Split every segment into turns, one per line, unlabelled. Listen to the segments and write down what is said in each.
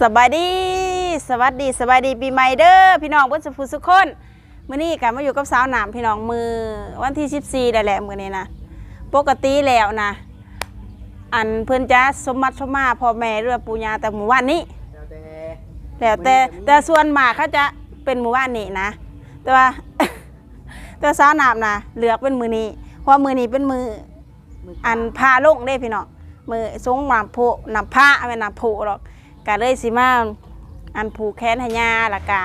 สบายดีสวัสดีสบายดีปีใหม่เด้อพี่น้องเพื่อนสุภูสุขคนมื้อนี้กันมาอยู่กับสาวหนามพี่น้องมือวันที่ 14ได้แหละมื้อนี้นะปกติแล้วนะ อันเพิ่นจะสมมัติสมมาพ่อแม่เรือปู่ย่าแต่หมู่บ้านนี้แล้วแต่แต่ส่วนมากเขาจะเป็นหมู่บ้านนี้นะแต่ว่าแต่สาวหนามนะเลือกเป็นมือนี้เพราะมือนี้เป็นมืออันพาลงได้พี่น้องมือสงนำโพนำผ้าไม่นำโพหรอก ก็เลยสิมาอันผูกแขนให้ยาและกะ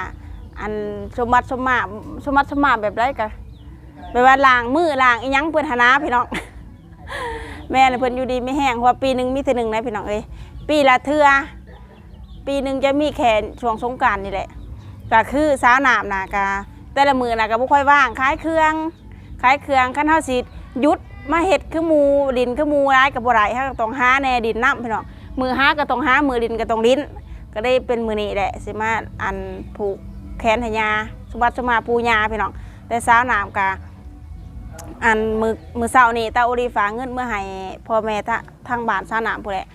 อันสมบัติสมมาสมบัติสมมาแบบไรกะแบบว่าล้างมือล้างอีหยังเพิ่นหนนาพี่น้อง แม่น่ะเพิ่นอยู่ดีไม่แห้งเพราะว่าปีหนึงมีแต่หนึ่งนะพี่น้องเอ้ยปีละเทื่อปีหนึ่งจะมีแค่ช่วงสงกรารนี่แหละก็คือสาวน้ำนะกะแต่ละมือนะก็บ่ค่อยว่างขายเครื่องขายเครื่องขั้นเฮาสิหยุดมาเฮ็ดคือหมูดินคือหมูร้ายกับบ่ได้เฮาก็ต้องหาแน่ดินน้ำพี่น้อง มือหาก็ต้องหามือดินก็ต้องลิ้น ก็ได้เป็นมือนี้แหละสิมาอันผูกแขนหยาสมบัติสมาปูยาพี่น้องแต่สาวน้ำกะอันมือมือเช้านี่ตาอุรีฝากเงินเมื่อให้พ่อแม่ทะทางบ้านสาวน้ำพู้แหละ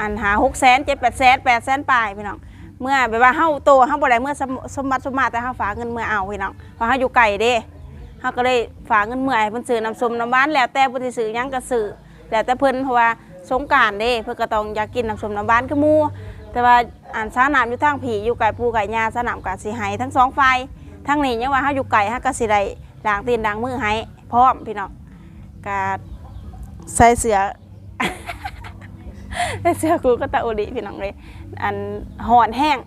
อันหาหกแสนเจ็ดแปดแสนแปดแสนปลายพี่น้องเมื่อแบบว่าเฮาโตเฮาบ่ได้เมื่อสมสมบัติสมมาแต่เฮาฝากเงินเมื่อเอาพี่น้องเพราะเฮาอยู่ไกลเด้เฮาก็เลยฝากเงินเมื่อให้เพิ่นซื้อน้ำส้มน้ำหวานแล้วแต่เพิ่นสิซื้อหยังก็ซื้อแล้วแต่เพิ่นเพราะว่า สงกานต์เด้เพิ่นก็ต้องอยากกินน้ำสมน้ำหวานคือหมู่แต่ว่าอันสาน้ำอยู่ทางผีอยู่ไกลปูไก่ยาสนามก็สิให้ทั้งสองฝ่ายทั้งนี้ยังว่าเฮาอยู่ไกลเฮาก็สิได้ล้างตีนล้างมือให้พร้อมพี่น้องก็ใส่เสื้อแต่เสื้อกูก็ตะโอดิพี่น้องเลยอันหอนแห้ง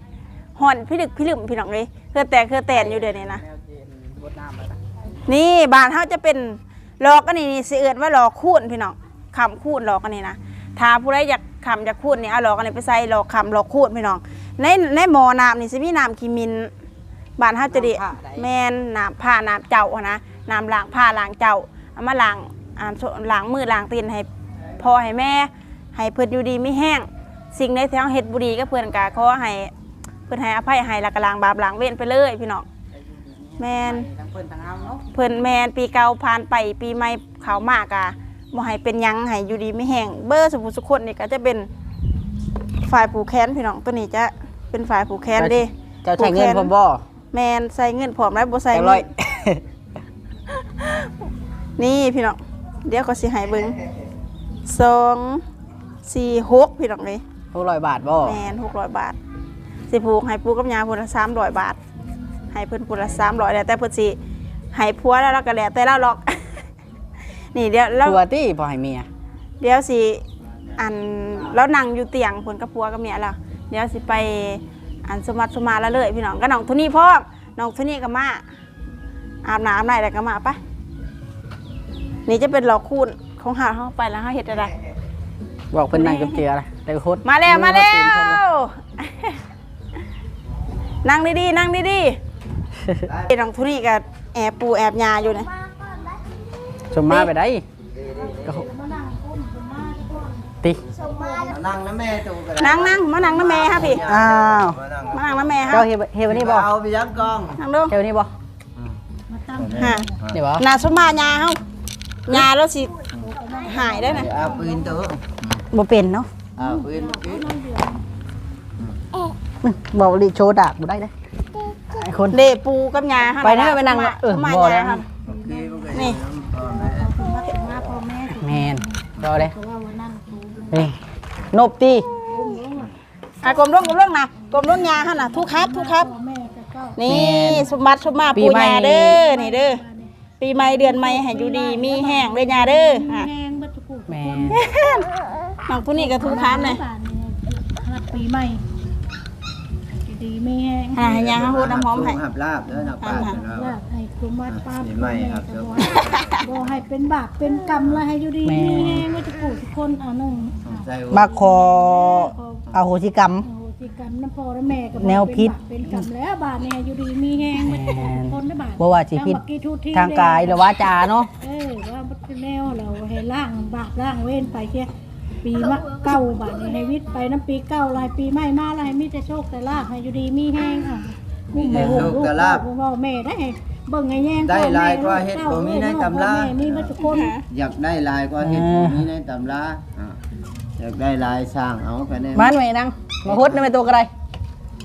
หอนพี่ดึกพี่ลืมพี่น้องเลยคือแต่คือแตนอยู่เดี๋ยวนี้นะนี่บ้านเขาจะเป็นหลอกอันนี้นี่สิเอิดว่าหลอกคูนพี่น้องคำคูนหลอกอันนี้นะ ถ้าผู้ใดอยากคำอยากคูนนี่เอาหลอกอันนี้ไปใส่หลอกคำหลอกคูนพี่น้อง ในในหมอน้ำนี่สิมีน้ำขีมินบ้านเขาจะไดีแมนน้ำผ้าน้ำเจ้าหั้นนะน้ำล้างผ้าล้างเจ้าเอามาล้างอ่าล้างมือล้างตีนให้พ่อให้แม่ ให้เพิ่นอยู่ดีไม่แห้ง สิ่งใดที่เฮาเฮ็ดบ่ดีก็เพิ่นก็ขอให้เพิ่นให้อภัยให้และก็ล้างบาปล้างเวรไปเลยพี่น้อง แม่น
ทั้งเพิ่นทั้งเฮาเนาะ
เพิ่นแม่นปีเก่าผ่านไปปีใหม่เข้ามากะ บ่ให้เป็นหยังให้อยู่ดีไม่แห้งเบอร์สมมุติสุคนนี่ก็จะเป็นฝ่ายผูกแขนพี่น้องตัวนี้จะเป็นฝ่ายผูกแขนเด้
เจ้าใช้เงินผมบ่
แม่นใส่เงินพร้อมแล้วบ่ใส่
ใส่
เงิ
ร้อย
นนี่พี่น้องเดี๋ยวก็สิให้เบิ่งสองสี่หกพี่น้องเลย
หกร้อยบาทบ่
แมนหกร้อยบาทสิผูกให้ปูกับยาพูละสามร้อยบาทให้เพิ่นพูละสามร้อยแล้วแต่เพิ่นสิให้ผัวแล้วเราก็แล้วแต่เราหรอก นี่เดี๋ยวเรา
ผัวตี้บ่ให้เมีย
เดี๋ยวสิอันแล้วนั่งอยู่เตียงเพิ่นกับผัวกับเมียแล้วเดี๋ยวสิไปอันสมัติสมาแล้วเลยพี่น้องก็น้องทุนี่พ่อมน้องทุนี่ก็มาอาบน้ำไหนแล้วก็มาไปะนี่จะเป็นหลอกคูณของหาเขาไปแล้วเขาเฮ็ดอะไร
บอกเพิ่นนั่งกับเจือละแต่โคตร
มาแล้วมาแล้
อเพิ่นเลยว
นั่งดีๆนั่งดีๆไอ้น้องทุนี่กับแอบปูแอบยาอยู่เนี่ย
ชมมาไปได้ก็ติ
นั่งนะแม่ตูกัน
นั่งนั่งมานั่งน้าแม่ฮะพี่
อ้าว
มานั่งน้าแม่ฮะ
เจ้าเฮ็ดเฮ็ดวันนี้บ่
เอาไปยักกล้อง
นั่งดู
เฮ็ดวันนี้บ่
ฮะ
นี่บ่
นาสมายาเฮาญาแล้วสิหายได้นะ
เอาปืนตัว
บ่เป็นเนาะ
เอาปืนเมื่อกี้
บอกลิโชว์ดากบ่ได้เด้ไอ้คน
เดปูกับยาฮะ
ไปนะไปนั่งเออ
สมา
บ่ได้
ยาฮะ
เมื่อกี้มันก็
นี่
พ่อแม่
แม่น รอเด้นี่นบตี
อะกลมร่วงกลมร่วงนะกลมร่วงยาฮะน่ะทุกครับทุกครับ นี่สมบัติสมมาปูยาเด้อนี่เด้อปีใหม่เดือนใหม่ให้อยู่ดีมีแห้งเด้อยาเด้ออะ
แห้งบัดทุกผู้
แม่น
น้องผู้นี้ก็ทุกครับเลย
บาทนี่ฮัดปีใหม่ ดีไม่แห้ง
อะให้ยาฮูดน้ำหอมให้
หับลาบเด้อนะป้าเนาะ
ลาบให้คุมวัดป้า
ปีใหม่ครับ
ก็บ่บ่ให้เป็นบาปเป็นกรรมแล้วให้อยู่ดีมีแห้งบัดทุกผู้ทุกคนเอาหนึ่งเอา
ใจ
มาขออโหสิกรรม
โอ้ที่กรรมน้ำพ่อและแม่ก็บ่
แนวพิษ
เป็นบาปเป็นกรรมแล้วบาทนี่ให้อยู่ดีมีแห้งบัดทุกผู้ทุกคนนะบาท
บ่ว่าสิพิษ
แล้วเมื่อกี้ทุกที่
ทางกายหรือวาจาเนาะ
เออว่าบัดเป็นแนวเราให้ล่างบาปล่างเว้นไปแค่ ปีมะเก้าบาทนี่ให้วิทย์ไปน้ำปีเก้าลายปีใหม่มาลายมีแต่โชคแต่ลาภให้อยู่ดีมีแห้งอะ
มีแต่โชคแต่ลาภ
พ่อแม่ได้ให้เบิ่งไงแย่ง
ได้หลายกว่าเฮ็ดบ่มีในตำรา
พ่อแม่มีมาทุกคน
อยากได้ลายก็เห็นนี้ในตำราอะอยากได้ลายสร้างเอาไปเนี่ย
มันไว้นั่งมาฮดได้ไหมตัวกระไร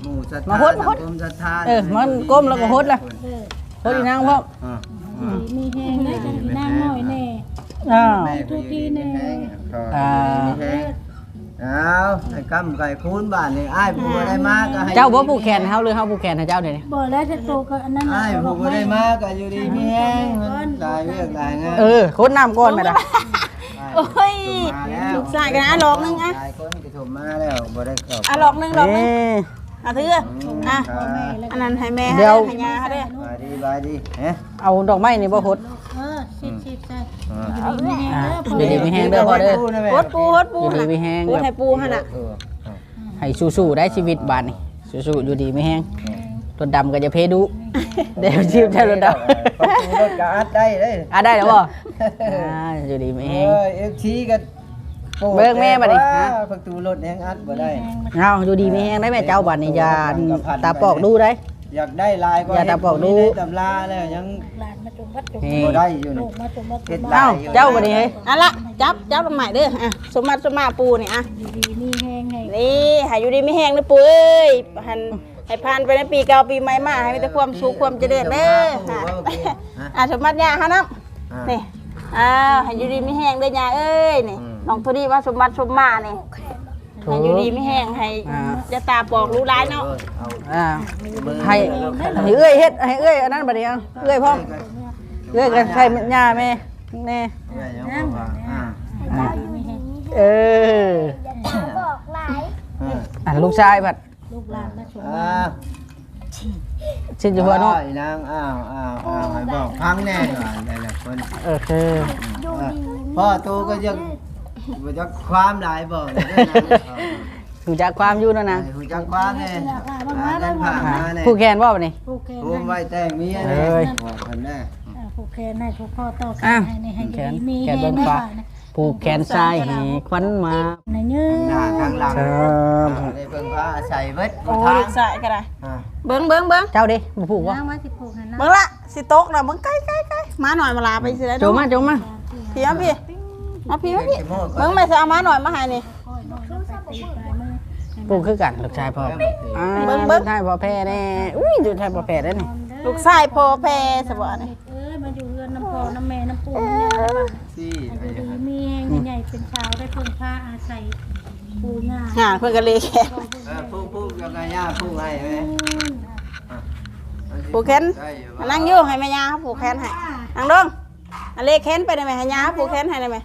หมู่ศรัทธา
มาฮดมาฮด
สังคมศรัทธา
เออมันก้มแล้วก็ฮดล่ะ
เออ
ฮดอีนางพ่อ
อ่า
มีแหงได้จะนั่งน้อยแน่
อ้าว
แม่ก็อยู่ดีมีแห้งก็
อ่า
มีแห้งเอาให้กำไก่คูนบ้านนี่อ้ายผู้บ่ได้มาก็ให้
เจ้าบ่ผูกแขนให้เฮาหรือเฮาผูกแขนให้เจ้าเดี๋ยวนี้
บ่แล้วจะโตก็อันนั้น
อ้ายผู้บ่ได้มาก็อยู่ดีมีแห้งมันหลายเวียกหลายงาน
เออคนน้ำก่อนไหมล่ะ
โอ้ย
มาแล้ว
ลูกชายกันนะอะหลอกหนึงอะ
หลายคนก็ถมมาแล้วบ่ได้เข้า
อะหลอกหนึงหลอกหนึง
นี่
อะถืออะอะ
ครับ
อันนั้นให้แม่
เดี๋
ให้
ยว
ให้ยาให้เด้อ
บายดีบายดีเอ๊ะ
เอาดอกไม้นี่บ่ฮด
เออชิดชิดใส่
อ่า
อยู่ดีมีแหง
อ่า
เด้อ
อยู่ดีมีแฮงเด้อพ่อเด้อ
โฮดปูโฮดปู
อยู่ดีมีแฮง
โฮดให้ปูหั่นน่ะ
เออเออ
ให้สู้ๆได้ชีวิตบานนี่สู้ๆอยู่ดีไม่แห้งรถดำก็จะเพดุเดี๋ยวชีพใช่รถด
ประตูรถก็อัดได้เด้ำ
อะได้แล้วบ่อ่าอยู่ดีไม่แห้ง
เออเอฟทีก็โปร
เบิ่งแม่บัดนี้ฮะ
ประตูรถแฮงอัดบ่ได้
เอาอยู่ดีไม่แห้งได้แม่เจ้าบานนี่อย่าตาปอกดูได้
อยากได้ลายก็
อย่าตาบอกดู
เฮ็ดบ่มีในตำราแล้วยัง
หลานมาจุ่มวัดจุ่ม
นี่
บ่ได้อยู่
ลู
นี่
กมาจุ่มวัดจุ่
เฮ็ด
ม
ลา
วัด
เอ้าย
อยู่
เจ้าบัดนี้เฮ้ย
เอะละจับจับลงใหม่เด้ออะสมมาสมมาปูนี่อะ
อยู่ดีมีแหงให้
นี่ให้อยู่ดีไม่แห้งนะปูเอ้ยหันให้ผ่านไปในปีเก่าปีใหม่มาให้มีแต่ความสุขความเจริญเด้ออะอะสมมาย่าฮะน้ำนี่อ้าวให้อยู่ดีไม่แห้งเด้อยาเอ้ยนี่น้องตัวนี้ว่าสมบัติสมมานี่ ให้อยู่ดีไม่แห้งให้จะตาปอกรู้ร้ายเนาะ
เอา
อ่า
มือ
ให้ให้เอ้ยเฮ็ดให้เอ้ยอันนั้นบัดนี้เอาเอ้ยพ่อเอ้ยกันใส่ย่าแม่แน่
เนี่ยยังบอกว่าอ่า
มีแหง
เออ
อ่า
อันลูกชายบัด
ลูกหลานมาจุ่ม
อ่า
ชินอยู่หัวเนาะ
อ้ยนางอ้าวอ้าวอ้าวให้บอกพังแน่ก่อนหลายๆคน
เออคือ
เออพ่อโตก็ยัง บ่จักความหลายบอกเลยนะ
ถูกจากความอยู่นั่นนะ
หูจักความแน่หาเงินผ่านมาแน่
ผู้แขนว่าบัดนี้
ผูกแขน
ภูมิไว้แต่งเมีย
เอ้
แน่
ย
บอกเพิ่นแน่
ผูกแขนให้ผูกคอต่อแข
อะ
นให้ในให้อยู่ดีมี
แข
แห
น
ง
เบิ่ง
ให้
ฟ้า
ป่านะ
ผูกแขนซ้ายให้ควันมา
ในยืน
หน้าทางหลัง
ครับ
ได้เพิ่งพาอาศัยเบิด
โอ้
ทาง
ลูกชายก็ได้
อ่า
เบิ้งเบิ้งเบิ้ง
เจ้าดิบ่ผูกวะ
นั่งไว้สิผูกให้นะ
เบิ้งละสิตกแล้วเบิ้งใกล้ใกล้ใกล้มาหน่อยมาลาไปสิได้
โจมมาโจมมา
พี่มาพี่ มาพี่มาพี่เบิ้งไม่ใส่เอามาหน่อยมาให้นี่
ค่อยน้อยลงไปตีปลายมือ
ผูกคือกันลูกชายพ่ออ่า
เบิ่งเบิ่ง
ลูกชายพ่อแพ้แน่อุ้ยลูกชายพ่อแพ้ได้นี่
ลูกชายพอแพรสบายนี่
เอ้ยมาอยู่เรือนน้ำพอน้ำแม่น้ำปูน้ำยาบ้าน
ซี่
อยู่ดีมีแหงใหญ่ๆเป็นชาวได้เพิ่งผ้าอาศัยปูหน้า
งานเพิ่นก็เลยแขน
เออผู้ผู้ยังไงย่าผู้ให้ไหม
ผูกแขนมานั่งอยู่ให้แม่ยาเขาผูกแขนให้นั่งลง อันเลขแขนไปได้ไหมให้ยาเขาผูกแขนให้ได้ไหม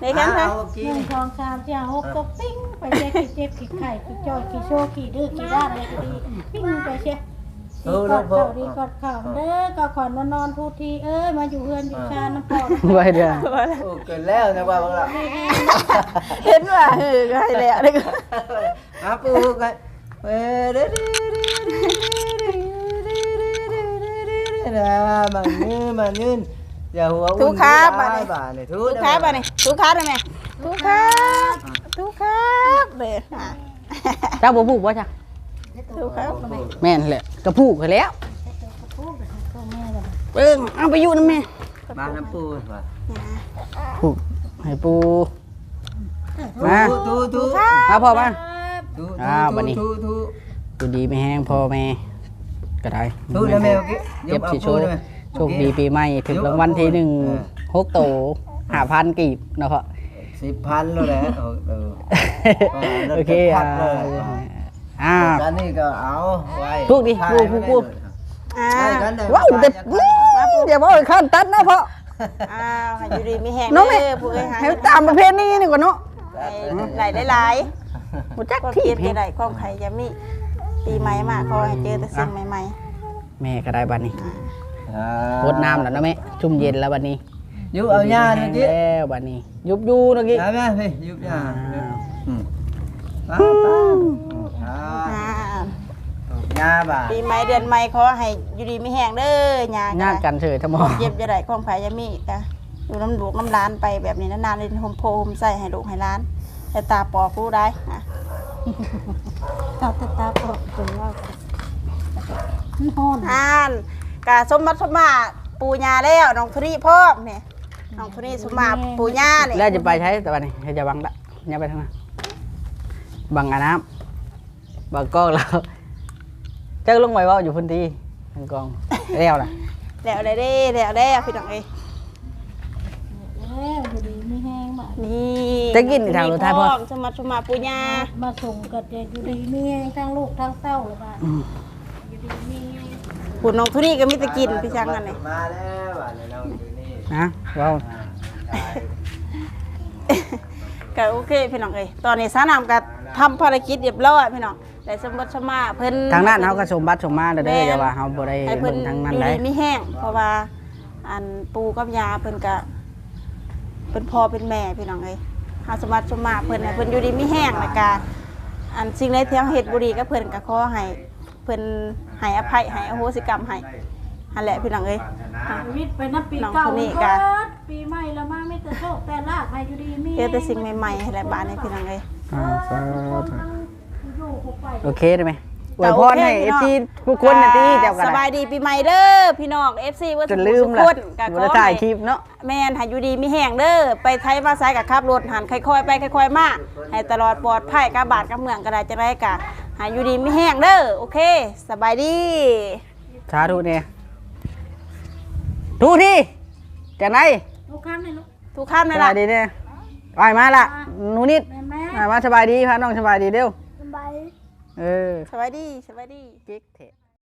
เลขแขนไป
เอากิ
หนึ่
น
งสองสามสี่ห้าหกตกปิ้งไปเช็คกี่เจ็บกี่ไข่กี่จอยกี่โชว์กี่ดื้อกี่ด้านเลยดีปิ้งไปเช็คดีกอดเข่าดีกอดเข่าเด้อก็ขอนนอนพูดทีเอ้ยมาอยู่เรือนอยู่ชาน้ำพอ
ไว้เด้อ
โอ้เกินแล้วนะว่าบังละ
เห็นว่าเออก็ให้แล้วนี่ก็
อาปูกันเออเด้นะมันยืนมันยืนอ ย่าหัว
ทุกขาบาด
นี่
นี่
บาดนี่ทุ
ทุกขาบาดนี่ทุกขาได้ไหมทุกขาทุกขาเด้ออะ
เจ้าบ่ผูกบ่จ้ะ
ทุกขา
แม่นแหละก็ผูกไปแล้ว เบิ่งเอาไปอยู่นำแม่
มาน้ำปูมา
ผูกให้ปูมา
ทูทูทู
มาพ่อมา
ทู
อ้าวบัดนี้
ทูทู
อยู่ดีไม่แห้งพ่อแม่ก็ได้
ทูนะแม่เมื่อกี้
เก็บสิโชค โชคดีปีใหม่ถึงรางวัลที่หนึ่งหกโตห้าพันกีบเนาะพ่อ
สิบพันแล้วแหละเออเออ
โอเคอ่าอ่า
ด้านนี้ก็เอาไว้
พูดดิพูดพูดพูด
อ่า
ได้กันได้
ว้าวเด็ดเดี๋ยวบอกขั้นตัดนะพ่อ
อ้าวให้อยู่ดีมีแห้ง
เน้องแม่
เด้อผู้เอ้ยหา
ให้ตามประเพณีนี่ก่อนเนาะ
หลายหลาย
หมดจัก
ความ
ที่
คิด
เพ
จะได้ความใครจะมีปีใหม่มาขอให้เจอแต่สิ่งใหม่
แม่ก็ได้บัดนี้
อ่าร
ดน้ำแล้วนะแม่ชุ่มเย็นแล้วบัดนี้
ยุบเอาหญ้าเมื่อกี้
แล้วบัดนี้ ยุบยูเมื่อกี้
ได้ไหมพี่ยุบหญ้าอืมป้าป้าอ่า
ๆอ่า
หญ้าบ่า
ปีใหม่เดือนใหม่ขอให้อยู่ดีมีแห้งเด้อหยา
ญาติกันเถอะทั้งหม
ควา
ด
มเจ็บจะได้ความใครจะมีกะอยู่น้ำลูกน้ำร้านไปแบบนี้นานๆเลยโฮมโพโฮมใส่ให้ลูกให้ร้านแต่ตาปอกรู้ได้อะ
ตาตาตาปอกตัวว่ามันฮ้อน
อ่าน กะสมบัติสมมาปูญาแล้วน้องทุรีพ่อมเนี่ยน้องทุรีสมมาปูญาเนี่ย
แล้วจะไปใช้แต่บัดนี้ให้จะบังละอย่าไปทางนั้นบังอาน้บางกล้องแล้วเจ้าลงไปเว่าอยู่พื้นที่ทางกองแล้วนะ
แล้วได้เด้แล้วได้พี่น้องเอ้ย
แล้วอยู่ดีไม่แห้งมา
นี่
จะกินทางรถไทยพ่อ
สมาชุมาปุญญา
มาส่งกันเด็กอยู่ดีไม่แห้งทั้งลูกทั้งเต้าเลยบ้านอยู่ดีไม่ แห้ง
ปุ่นน้องทุนี่ก็มีแต่กินพี่ช่างกันเลย
มาแล้วบ้านนี้เราอยู่นี่
นะเว้า
อ่าใช่
ก็โอเคพี่น้องเอ้ยตอนนี้สานามก็ทำภารกิจเรียบร้อยพี่น้องได้สมบัติสมาเพิ่น
ทางนั้นเขาก็สมบัติสมมาเด้อเด้อย่าว่าเฮาบ่ได้
เพิ่
เบิ่
น
งทางนั้น
อยู่
ได้
ดีไม่แห้งเพราะว่าอันปูกับยาเพิ่นก็เป็นพ่อเป็นแม่พี่น้องเอ้ยหาสมบัติสมาเพิ่นให้เพิ่นอยู่ดีไม่แห้งแล้วก็อันสิ่งใดที่เฮาเฮ็ดบ่ดีก็เพิ่นก็ขอให้ พิ่นให้อภัยให้อโหสิกรรมให้นั่นแหละพี่น้องเอ้ยอะ
ชีวิตไปนับปี
น้อง
เก่า
คนนี้
เบิ
ก็
ดปีใหม่แล้วมาไม่แต่โชคแต่ลาภให้อยู่ดีมี
เจอแต่สิ่งใหม่ๆให้หลายบ้านให้พี่น้องเอ้ย
อ่าสาธุ
อยู่พวกไป
โอเคได้ไหมอวยพรให้ FC ทุกคนน่ะติเจ้าก็
ส
ได้
บายดีปีใหม่เด้อพี่น้อง FC ว่า
จนลืม
ทุ
ละ
กคนก็
บ่
ข
ได้
อ
ถ่าย
ให้
คลิปเนาะ
แม่นให้อยู่ดีมีแห้งเด้อไปไทยมาซ้ายกับขับรถหันค่อยๆไปค่อยๆมาให้ตลอดปลอดภัยกับบาดกับเมืองก็ได้จังไดกะ ให้อยู่ดีมีแห้งเด้อโอเค สบายดี
สาธุเนี่ยดูที่จากไหน
ลูกค้าในลูก
ทุกข้าม
ส
เลย
บา
ล่ะ
ยดีเนี่ยไปมาละหนูนิด
แม่แม่
อ่ามาสบายดีพาน้องสบายดีเร็ว
สบาย
เออ
สบายดีสบายดี
กิ๊กเถอะ